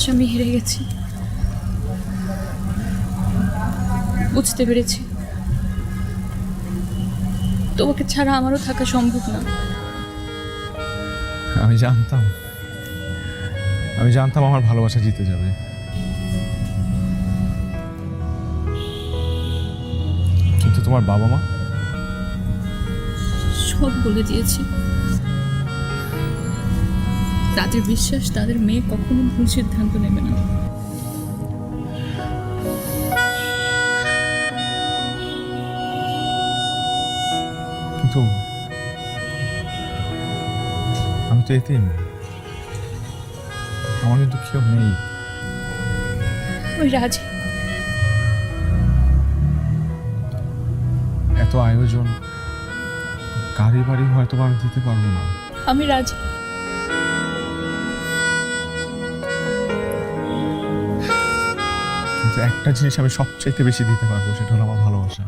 আকাশ আমি হেরে গেছি। বুঝতে পেরেছি। তোমাকে ছাড়া আমারও থাকা সম্ভব না। আমি জানতাম। আমি জানতাম আমার ভালোবাসা জিতে যাবে। কিন্তু তোমার বাবা মা? সব বলে দিয়েছি। তাদের বিশ্বাস তাদের মেয়ে কখনো ভুল সিদ্ধান্ত নেবে না। কিন্তু আমি তো এতেই আমার কিন্তু কেউ নেই। ওই রাজি। এত আয়োজন গাড়ি বাড়ি হয়তো আমি দিতে পারব না। আমি রাজি। একটা জিনিস আমি সবচাইতে বেশি দিতে পারব সেটা হলো আমার ভালোবাসা।